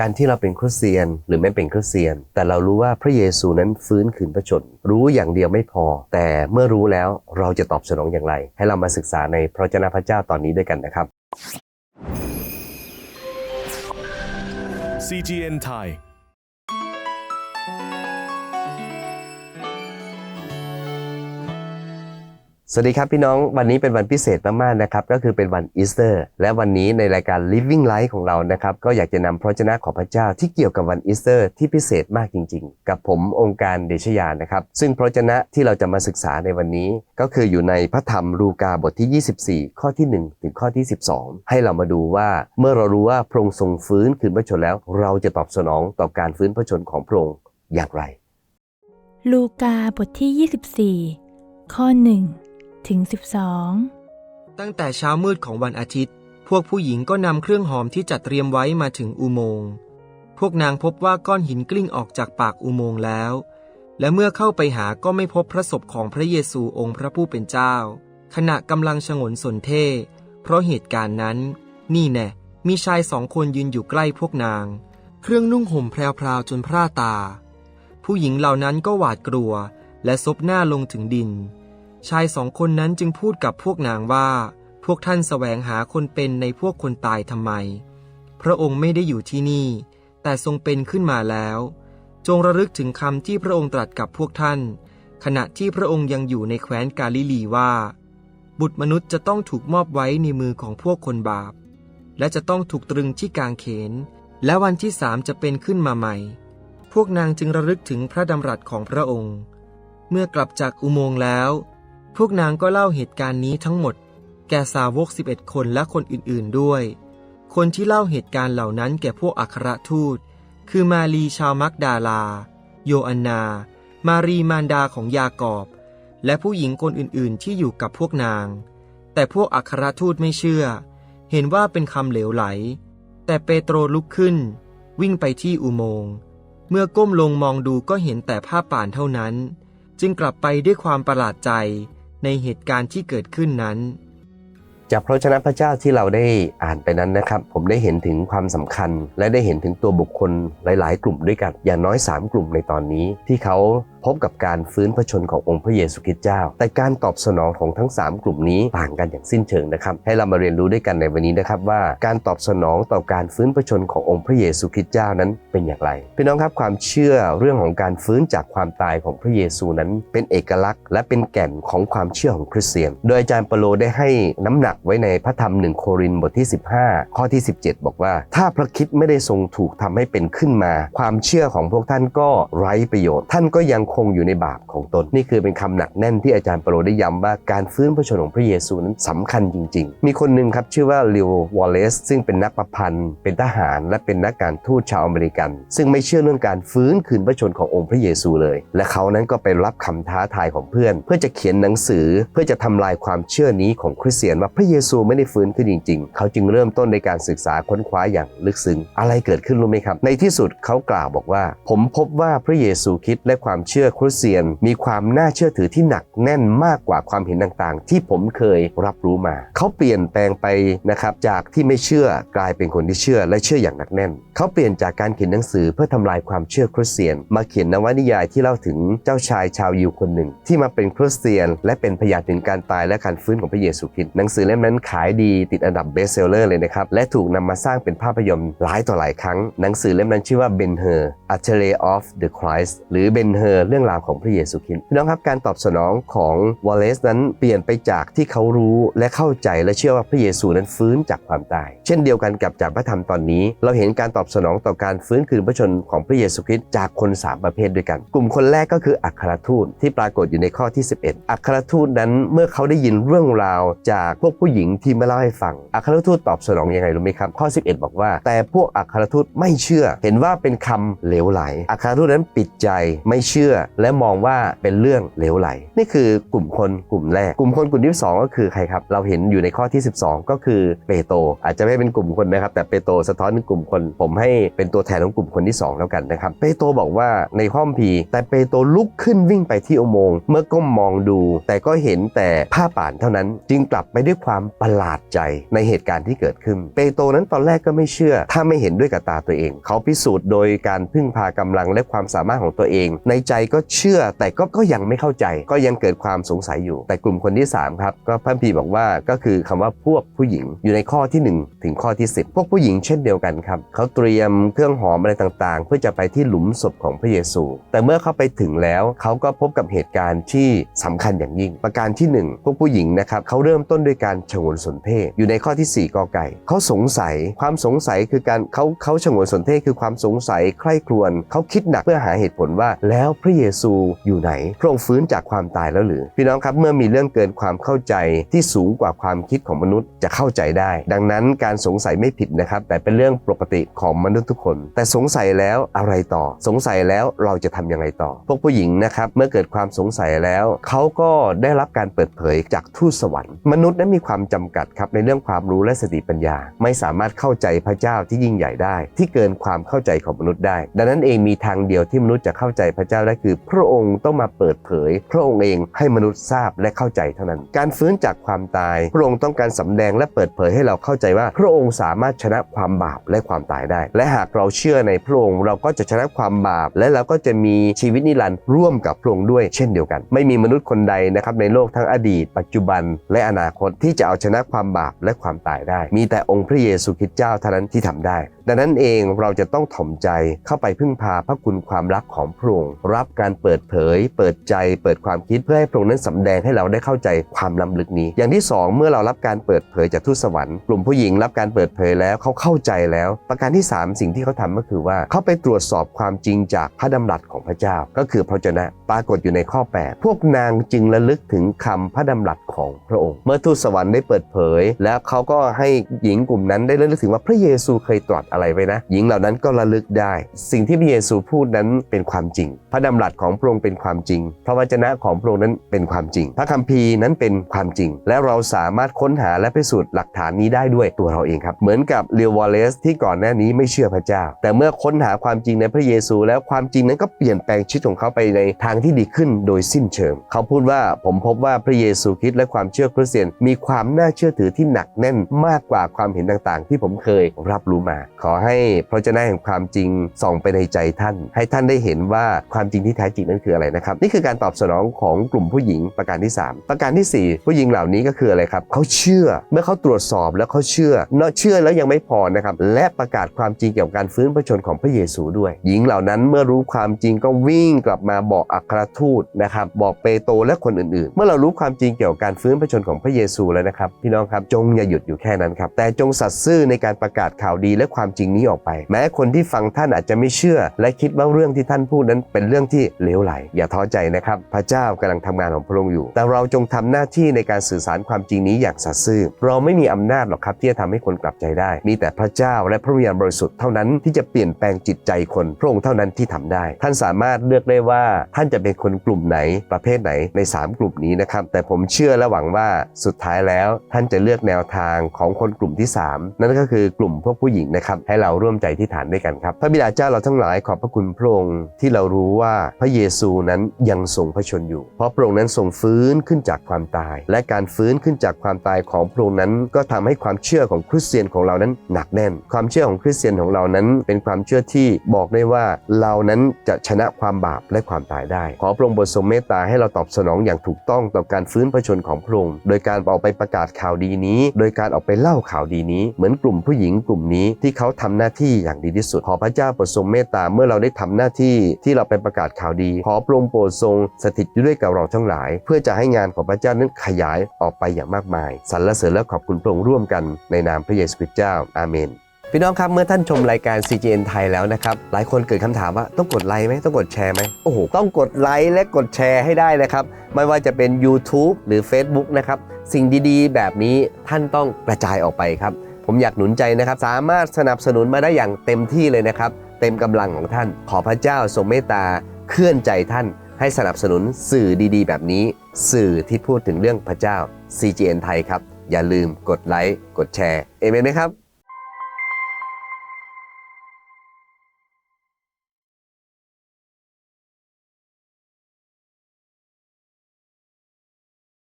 การที่เราเป็นคริสเตียนหรือไม่เป็นคริสเตียน แต่เรารู้ว่าพระเยซูนั้นฟื้นคืนพระชน รู้อย่างเดียวไม่พอ แต่เมื่อรู้แล้วเราจะตอบสนองอย่างไร ให้เรามาศึกษาในพระเจ้าพระเจ้าตอนนี้ด้วยกันนะครับ CGN Thai สวัสดีครับพี่น้องวันนี้เป็นวันพิเศษมากๆนะครับก็คือเป็นวันอีสเตอร์ และวันนี้ในรายการ Living Life ของเรานะครับก็อยากจะนำพระเจ้าของพระเจ้าที่เกี่ยวกับวันอีสเตอร์ ที่พิเศษมากจริง ๆ กับผมองค์การเดชยานะครับซึ่งพระเจ้าที่เราจะมาศึกษาในวันนี้ ก็คืออยู่ในพระธรรมลูกาบทที่ 24 ข้อที่ 1 ถึงข้อที่ 12 ให้เรามาดูว่าเมื่อเรารู้ว่าพระองค์ทรงฟื้นคืนพระชนแล้ว เราจะตอบสนองต่อการฟื้นพระชนของพระองค์อย่างไร ลูกาบทที่ 24 ข้อ1 ถึง 12 ตั้งแต่เช้ามืดของวันอาทิตย์ พวกผู้หญิงก็นำเครื่องหอมที่จัดเตรียมไว้มาถึงอุโมงค์พวกนางพบว่าก้อนหินกลิ้งออกจากปากอุโมงค์แล้ว และเมื่อเข้าไปหาก็ไม่พบพระศพของพระเยซูองค์พระผู้เป็นเจ้า ขณะกำลังฉงนสนเท่เพราะเหตุการณ์นั้น นี่แน่มีชายสองคนยืนอยู่ใกล้พวกนาง เครื่องนุ่งห่มแพรวๆจนพร่าตา ผู้หญิงเหล่านั้นก็หวาดกลัว และซบหน้าลงถึงดิน ชายสองคนนั้นจึงพูดกับพวกนางว่า พวกท่านแสวงหาคนเป็นในพวกคนตายทำไม พระองค์ไม่ได้อยู่ที่นี่ แต่ทรงเป็นขึ้นมาแล้ว จงระลึกถึงคำที่พระองค์ตรัสกับพวกท่าน ขณะที่พระองค์ยังอยู่ในแคว้นกาลิลีว่า บุตรมนุษย์จะต้องถูกมอบไว้ในมือของพวกคนบาป และจะต้องถูกตรึงที่กางเขน และวันที่สามจะเป็นขึ้นมาใหม่ พวกนางจึงระลึกถึงพระดำรัสของพระองค์ เมื่อกลับจากอุโมงค์แล้ว พวกนางก็เล่าเหตุการณ์นี้ทั้งหมด แก่สาวก 11 คนและคนอื่นๆด้วย คนที่เล่าเหตุการณ์เหล่านั้นแก่พวกอัครทูต คือมารีชาวมักดาลา โยอันนา มารีมารดาของยากอบ และผู้หญิงคนอื่นๆที่อยู่กับพวกนาง แต่พวกอัครทูตไม่เชื่อ เห็นว่าเป็นคำเหลวไหล แต่เปโตรลุกขึ้น วิ่งไปที่อุโมงค์เมื่อก้มลงมองดูก็เห็นแต่ผ้าป่านเท่านั้น จึงกลับไปด้วยความประหลาดใจ ในเหตุการณ์ที่เกิดขึ้นนั้น จากพระชนะพระเจ้าที่เราได้อ่านไปนั้นนะครับ ผมได้เห็นถึงความสำคัญ และได้เห็นถึงตัวบุคคลหลาย ๆ กลุ่มด้วยกันอย่างน้อย 3 กลุ่มในตอนนี้ที่เขา พบกับการฟื้นพระชนขององค์พระเยซูคริสต์เจ้า แต่การตอบสนองของทั้ง 3 กลุ่มนี้ต่างกันอย่างสิ้นเชิงนะครับ ให้เรามาเรียนรู้ด้วยกันในวันนี้นะครับว่าการตอบสนองต่อการฟื้นพระชนขององค์พระเยซูคริสต์เจ้านั้นเป็นอย่างไรพี่น้องครับความเชื่อเรื่องของการฟื้นจากความตายของพระเยซูนั้น เป็นเอกลักษณ์ และเป็นแก่นของความเชื่อของคริสเตียน โดยอาจารย์เปโลได้ให้น้ำหนักไว้ในพระธรรมหนึ่งโครินบทที่ 15 ข้อที่ 17 บอกว่า ถ้าพระคิดไม่ได้ทรงถูกทำให้เป็นขึ้นมา ความเชื่อของพวกท่านก็ไร้ประโยชน์ ท่านก็ยังคงอยู่ในบาปของตน นี่คือเป็นคำหนักแน่นที่อาจารย์เปโลได้ย้ำว่าการฟื้นพระชนของพระเยซูนั้นสำคัญจริง ๆ มีคนหนึ่งครับชื่อว่าลิววอลเลซซึ่งเป็นนักประพันธ์ เป็นทหาร และเป็นนักการทูตชาวอเมริกัน ซึ่งไม่เชื่อเรื่องการฟื้นคืนพระชนขององค์พระเยซูเลย และเขานั้นก็ไปรับคำท้าทายของเพื่อน เพื่อจะเขียนหนังสือเพื่อจะทำลายความเชื่อนี้ของคริสเตียนว่าพระเยซูไม่ได้ฟื้นขึ้นจริง ๆ เขาจึงเริ่มต้นในการศึกษาค้นคว้าอย่างลึกซึ้งอะไรเกิดขึ้นรู้ไหมครับ ในที่สุดเขากล่าวบอกว่า ผมพบว่าพระเยซูคริสต์และความเชื่อื่อคริสเตียน มีความน่าเชื่อถือที่หนักแน่นมากกว่าความเห็นต่างๆ ที่ผมเคยรับรู้มา เขาเปลี่ยนแปลงไปนะครับจากที่ไม่เชื่อกลายเป็นคนที่เชื่อและเชื่ออย่างหนักแน่น เขาเปลี่ยนจากการเขียนหนังสือเพื่อทำลายความเชื่อคริสเตียน มาเขียนนวนิยายที่เล่าถึงเจ้าชายชาวยิวคนหนึ่ง ที่มาเป็นคริสเตียน และเป็นพยานถึงการตายและการฟื้นของพระเยซูคริสต์หนังสือเล่มนั้นขายดีติดอันดับเบสเซลเลอร์เลยนะครับและถูกนำมาสร้างเป็นภาพยนตร์หลายต่อหลายครั้ง หนังสือเล่มนั้นชื่อว่า Ben Hur A Tale of the Christ หรือ Ben Hur เรื่รื่องราวของพระเยซูคริสต์พี่น้องครับการตอบสนองของวอลเลซนั้นเปลี่ยนไปจากที่เขารู้และเข้าใจและเชื่อว่าพระเยซูนั้นฟื้นจากความตาย เช่นเดียวกันกับจากพระธรรมตอนนี้ เราเห็นการตอบสนองต่อการฟื้นคืนพระชนของพระเยซูคริสต์จากคนสามประเภทด้วยกัน กลุ่มคนแรกก็คืออัครทูตที่ปรากฏอยู่ในข้อที่ 11 อัครทูตนั้นเมื่อเขาได้ยินเรื่องราวจากพวกผู้หญิงที่มาเล่าให้ฟัง อัครทูตตอบสนองยังไงรู้ไหมครับ ข้อ 11 บอกว่า แต่พวกอัครทูตไม่เชื่อ เห็นว่าเป็นคำเหลวไหล อัครทูตนั้นปิดใจไม่เชื่อและมองว่าเป็นเรื่องเหลวไหล นี่คือกลุ่มคนกลุ่มแรก กลุ่มคนกลุ่มที่สองก็คือใครครับ เราเห็นอยู่ในข้อที่ 12 ก็คือเปโตรอาจจะไม่เป็นกลุ่มคนนะครับ แต่เปโตรสะท้อนเป็นกลุ่มคน ผมให้เป็นตัวแทนของกลุ่มคนที่สองแล้วกันนะครับ เปโตรบอกว่าในข้อมพีแต่เปโตรลุกขึ้นวิ่งไปที่อุโมงค์เมื่อก้มมองดู แต่ก็เห็นแต่ผ้าป่านเท่านั้น จึงกลับไปด้วยความประหลาดใจในเหตุการณ์ที่เกิดขึ้น เปโตรนั้นตอนแรกก็ไม่เชื่อ ถ้าไม่เห็นด้วยกับตาตัวเอง เขาพิสูจน์โดยการพึ่งพากำลังและความสามารถของตัวเอง ในใจก็เชื่อแต่ก็ก็ยังไม่เข้าใจ ก็ยังเกิดความสงสัยอยู่ แต่กลุ่มคนที่3ครับก็พระพีบอกว่าก็คือคำว่าพวกผู้หญิงอยู่ในข้อที่ 1 ถึงข้อที่ 10 พวกผู้หญิงเช่นเดียวกันครับเขาเตรียมเครื่องหอมอะไรต่างๆ เพื่อจะไปที่หลุมศพของพระเยซู แต่เมื่อเขาไปถึงแล้วเขาก็พบกับเหตุการณ์ที่สำคัญอย่างยิ่ง ประการที่ 1 พวกผู้หญิงนะครับเขาเริ่มต้นด้วยการฉงนสนเทศอยู่ในข้อที่ 4กอไก่เขาสงสัยความสงสัยคือการเขาเขาฉงนสนเทศคือความสงสัยใคร่ครวญเขาคิดหนักเพื่อหาเหตุผลว่าแล้วพระเยยซูอยู่ไหน พระองค์ฟื้นจากความตายแล้วหรือ พี่น้องครับเมื่อมีเรื่องเกินความเข้าใจที่สูงกว่าความคิดของมนุษย์จะเข้าใจได้ ดังนั้นการสงสัยไม่ผิดนะครับ แต่เป็นเรื่องปกติของมนุษย์ทุกคน แต่สงสัยแล้วอะไรต่อ สงสัยแล้วเราจะทำยังไงต่อ พวกผู้หญิงนะครับเมื่อเกิดความสงสัยแล้วเขาก็ได้รับการเปิดเผยจากทูตสวรรค์มนุษย์นั้นมีความจำกัดครับในเรื่องความรู้และสติปัญญา ไม่สามารถเข้าใจพระเจ้าที่ยิ่งใหญ่ได้ ที่เกินความเข้าใจของมนุษย์ได้ ดังนั้นเองมีทางเดียวที่มนุษย์จะเข้าใจพระเจ้าได้คือพระองค์ต้องมาเปิดเผย พระองค์เองให้มนุษย์ทราบและเข้าใจเท่านั้น การฟื้นจากความตาย พระองค์ต้องการสำแดงและเปิดเผยให้เราเข้าใจว่า พระองค์สามารถชนะความบาปและความตายได้ และหากเราเชื่อในพระองค์เราก็จะชนะความบาป และเราก็จะมีชีวิตนิรันดร์ร่วมกับพระองค์ด้วยเช่นเดียวกัน ไม่มีมนุษย์คนใดนะครับในโลกทั้งอดีต ปัจจุบัน และอนาคตที่จะเอาชนะความบาปและความตายได้ มีแต่องค์พระเยซูคริสต์เจ้าเท่านั้นที่ทำได้ดังนั้นเองเราจะต้องถ่อมใจเข้าไปพึ่งพาพระคุณความรักของพระองค์รับการเปิดเผย เปิดใจ เปิดความคิดเพื่อให้พระองค์นั้นสำแดงให้เราได้เข้าใจความล้ำลึกนี้ อย่างที่สองเมื่อเรารับการเปิดเผยจากทูตสวรรค์กลุ่มผู้หญิงรับการเปิดเผยแล้วเขาเข้าใจแล้ว ประการที่สามสิ่งที่เขาทำก็คือว่าเขาไปตรวจสอบความจริงจากพระดำรัสของพระเจ้า ก็คือพระเจนะปรากฏอยู่ในข้อ 8 พวกนางจึงระลึกถึงคำพระดำรัสของพระองค์ เมื่อทูตสวรรค์ได้เปิดเผย แล้วเขาก็ให้หญิงกลุ่มนั้นได้ระลึกถึงว่าพระเยซูเคยตรัสอะไรไว้นะ หญิงเหล่านั้นก็ระลึกได้ สิ่งที่พระเยซูพูดนั้นเป็นความจริง พระดำรัสของพระองค์เป็นความจริง พระวจนะของพระองค์นั้นเป็นความจริง พระคัมภีร์นั้นเป็นความจริง และเราสามารถค้นหาและพิสูจน์หลักฐานนี้ได้ด้วยตัวเราเองครับ เหมือนกับเรียววอลเลสที่ก่อนหน้านี้ไม่เชื่อพระเจ้า แต่เมื่อค้นหาความจริงในพระเยซู แล้วความจริงนั้นก็เปลี่ยนแปลงชีวิตของเขาไปในทางที่ดีขึ้นโดยสิ้นเชิง เขาพูดว่าผมพบว่าพระเยซูคริสต์และความเชื่อคริสเตียนมีความน่าเชื่อถือที่หนักแน่นมากกว่าความเห็นต่างๆ ที่ผมเคยรับรู้มาขอให้พระเจ้าแห่งความจริงส่องไปในใจท่าน ให้ท่านได้เห็นว่าความจริงที่แท้จริงนั้นคืออะไรนะครับ นี่คือการตอบสนองของกลุ่มผู้หญิงประการที่ 3 ประการทีสี่ 4 ผู้หญิงเหล่านี้ก็คืออะไรครับเขาเชื่อเมื่อเขาตรวจสอบแล้วเขาเชื่อเนาะเชื่อแล้วยังไม่พอนะครับและประกาศความจริงเกี่ยวกับการฟื้นพระชนของพระเยซูด้วย หญิงเหล่านั้นเมื่อรู้ความจริงก็วิ่งกลับมาบอกอัครทูตนะครับบอกเปโตรและคนอื่นๆ เมื่อเรารู้ความจริงเกี่ยวกับการฟื้นพระชนของพระเยซูแล้วนะครับพี่น้องครับจงอย่าหยุดอยู่แค่นั้นครับแต่จงสัตย์ซื่อในการประกาศข่าวดีและความจริงนี้ออกไป แม้คนที่ฟังท่านอาจจะไม่เชื่อ และคิดว่าเรื่องที่ท่านพูดนั้นเป็นเรื่องที่เลวไหล อย่าท้อใจนะครับ พระเจ้ากำลังทำงานของพระองค์อยู่ แต่เราจงทำหน้าที่ในการสื่อสารความจริงนี้อย่างสัตย์ซื่อ เราไม่มีอำนาจหรอกครับที่จะทำให้คนกลับใจได้ มีแต่พระเจ้าและพระวิญญาณบริสุทธิ์เท่านั้นที่จะเปลี่ยนแปลงจิตใจคนพระองค์เท่านั้นที่ทำได้ ท่านสามารถเลือกได้ว่าท่านจะเป็นคนกลุ่มไหนประเภทไหนใน 3 กลุ่มนี้นะครับแต่ผมเชื่อและหวังว่าสุดท้ายแล้ว ท่านจะเลือกแนวทางของคนกลุ่มที่ 3 นั่นก็คือกลุ่มพวกผู้หญิงนะครับให้เราร่วมใจที่ฐานด้วยกันครับ พระบิดาเจ้าเราทั้งหลายขอบพระคุณพระองค์ที่เรารู้ว่าพระเยซูนั้นยังทรงพระชนอยู่ เพราะพระองค์นั้นทรงฟื้นขึ้นจากความตาย และการฟื้นขึ้นจากความตายของพระองค์นั้นก็ทำให้ความเชื่อของคริสเตียนของเรานั้นหนักแน่น ความเชื่อของคริสเตียนของเรานั้น เป็นความเชื่อที่บอกได้ว่าเรานั้นจะชนะความบาปและความตายได้ ขอพระองค์โปรดทรงเมตตาให้เราตอบสนองอย่างถูกต้องต่อการฟื้นพระชนของพระองค์โดยการออกไปประกาศข่าวดีนี้ โดยการออกไปเล่าข่าวดีนี้ เหมือนกลุ่มผู้หญิงกลุ่มนี้ที่เขาทำหน้าที่อย่างดีที่สุด ขอพระเจ้าโปรดทรงเมตตาเมื่อเราได้ทำหน้าที่ที่เราไปประกาศข่าวดี ขอพระองค์โปรดทรงสถิตอยู่ด้วยกับเราทั้งหลาย เพื่อจะให้งานของพระเจ้านั้นขยายออกไปอย่างมากมายสรรเสริญและขอบคุณพระองค์ร่วมกันในนามพระเยซูคริสต์เจ้าอาเมนพี่น้องครับ เมื่อท่านชมรายการ CGN ไทยแล้วนะครับ หลายคนเกิดคำถามว่าต้องกดไลค์ไหมต้องกดแชร์ไหมโอ้โห ต้องกดไลค์และกดแชร์ให้ได้นะครับ ไม่ว่าจะเป็น YouTube หรือ Facebook นะครับ สิ่งดีๆ แบบนี้ท่านต้องกระจายออกไปครับ ผมอยากหนุนใจนะครับ สามารถสนับสนุนมาได้อย่างเต็มที่เลยนะครับ เต็มกำลังของท่าน ขอพระเจ้าทรงเมตตาเคลื่อนใจท่าน ให้สนับสนุนสื่อดีๆ แบบนี้ สื่อที่พูดถึงเรื่องพระเจ้า CGN ไทยครับ อย่าลืมกดไลค์กดแชร์เอเมนไหมครับ